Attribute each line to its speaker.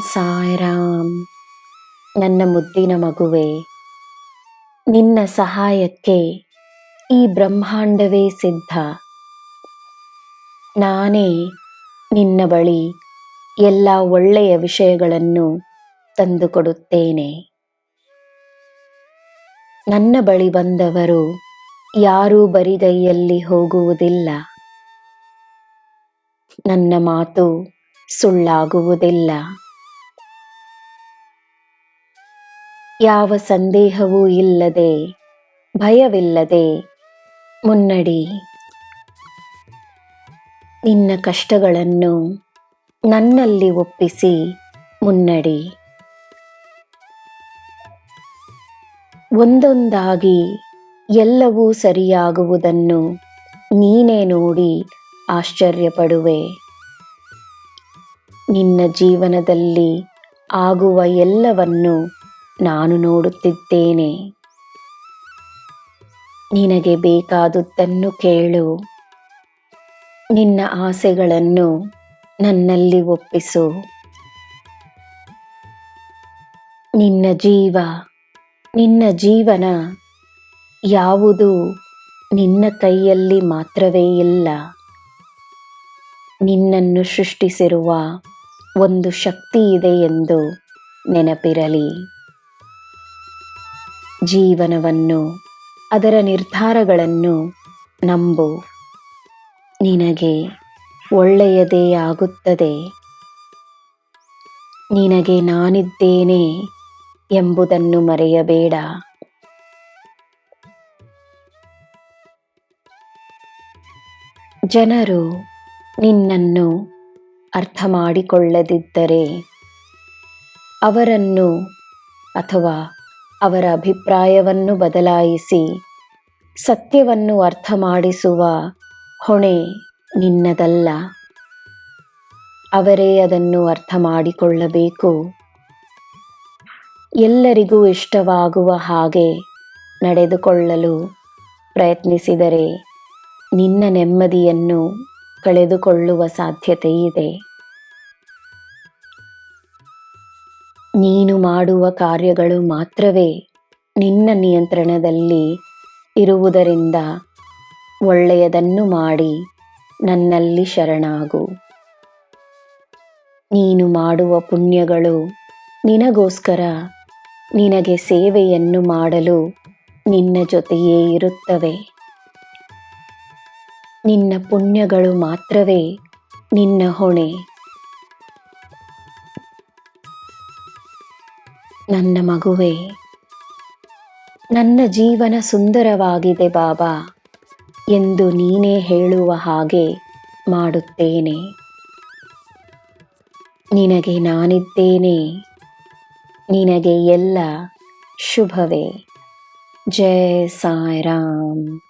Speaker 1: ಸಾಯ್ರಾಮ್ ನನ್ನ ಮುದ್ದಿನ ಮಗುವೆ, ನಿನ್ನ ಸಹಾಯಕ್ಕೆ ಈ ಬ್ರಹ್ಮಾಂಡವೇ ಸಿದ್ಧ. ನಾನೇ ನಿನ್ನ ಬಳಿ ಎಲ್ಲ ಒಳ್ಳೆಯ ವಿಷಯಗಳನ್ನು ತಂದುಕೊಡುತ್ತೇನೆ. ನನ್ನ ಬಳಿ ಬಂದವರು ಯಾರೂ ಬರಿಗೈಯಲ್ಲಿ ಹೋಗುವುದಿಲ್ಲ. ನನ್ನ ಮಾತು ಸುಳ್ಳಾಗುವುದಿಲ್ಲ. ಯಾವ ಸಂದೇಹವೂ ಇಲ್ಲದೆ, ಭಯವಿಲ್ಲದೆ, ಮುನ್ನಡಿ. ನಿನ್ನ ಕಷ್ಟಗಳನ್ನು ನನ್ನಲ್ಲಿ ಒಪ್ಪಿಸಿ ಮುನ್ನಡಿ. ಒಂದೊಂದಾಗಿ ಎಲ್ಲವೂ ಸರಿಯಾಗುವುದನ್ನು ನೀನೇ ನೋಡಿ ಆಶ್ಚರ್ಯಪಡುವೆ. ನಿನ್ನ ಜೀವನದಲ್ಲಿ ಆಗುವ ಎಲ್ಲವನ್ನು ನಾನು ನೋಡುತ್ತಿದ್ದೇನೆ. ನಿನಗೆ ಬೇಕಾದುದನ್ನು ಕೇಳು. ನಿನ್ನ ಆಸೆಗಳನ್ನು ನನ್ನಲ್ಲಿ ಒಪ್ಪಿಸು. ನಿನ್ನ ಜೀವ, ನಿನ್ನ ಜೀವನ ಯಾವುದು ನಿನ್ನ ಕೈಯಲ್ಲಿ ಮಾತ್ರವೇ ಇಲ್ಲ. ನಿನ್ನನ್ನು ಸೃಷ್ಟಿಸಿರುವ ಒಂದು ಶಕ್ತಿ ಇದೆ ಎಂದು ನೆನಪಿರಲಿ. ಜೀವನವನ್ನು, ಅದರ ನಿರ್ಧಾರಗಳನ್ನು ನಂಬು. ನಿನಗೆ ಒಳ್ಳೆಯದೇ ಆಗುತ್ತದೆ. ನಿನಗೆ ನಾನಿದ್ದೇನೆ ಎಂಬುದನ್ನು ಮರೆಯಬೇಡ. ಜನರು ನಿನ್ನನ್ನು ಅರ್ಥ ಮಾಡಿಕೊಳ್ಳದಿದ್ದರೆ ಅವರನ್ನು ಅಥವಾ ಅವರ ಅಭಿಪ್ರಾಯವನ್ನು ಬದಲಾಯಿಸಿ ಸತ್ಯವನ್ನು ಅರ್ಥ ಮಾಡಿಸುವ ಹೊಣೆ ನಿನ್ನದಲ್ಲ. ಅವರೇ ಅದನ್ನು ಅರ್ಥ ಮಾಡಿಕೊಳ್ಳಬೇಕು ಎಲ್ಲರಿಗೂ ಇಷ್ಟವಾಗುವ ಹಾಗೆ ನಡೆದುಕೊಳ್ಳಲು ಪ್ರಯತ್ನಿಸಿದರೆ ನಿನ್ನ ನೆಮ್ಮದಿಯನ್ನು ಕಳೆದುಕೊಳ್ಳುವ ಸಾಧ್ಯತೆ ನೀನು ಮಾಡುವ ಕಾರ್ಯಗಳು ಮಾತ್ರವೇ ನಿನ್ನ ನಿಯಂತ್ರಣದಲ್ಲಿ ಇರುವುದರಿಂದ ಒಳ್ಳೆಯದನ್ನು ಮಾಡಿ ನನ್ನಲ್ಲಿ ಶರಣಾಗು. ನೀನು ಮಾಡುವ ಪುಣ್ಯಗಳು ನಿನಗೋಸ್ಕರ ನಿನಗೆ ಸೇವೆಯನ್ನು ಮಾಡಲು ನಿನ್ನ ಜೊತೆಯೇ ಇರುತ್ತವೆ. ನಿನ್ನ ಪುಣ್ಯಗಳು ಮಾತ್ರವೇ ನಿನ್ನ ಹೊಣೆ. ನನ್ನ ಮಗುವೆ, ನನ್ನ ಜೀವನ ಸುಂದರವಾಗಿದೆ ಬಾಬಾ ಎಂದು ನೀನೇ ಹೇಳುವ ಹಾಗೆ ಮಾಡುತ್ತೇನೆ. ನಿನಗೆ ನಾನಿದ್ದೇನೆ, ನಿನಗೆ ಎಲ್ಲ ಶುಭವೇ. ಜಯ ಸಾಯಿರಾಮ್.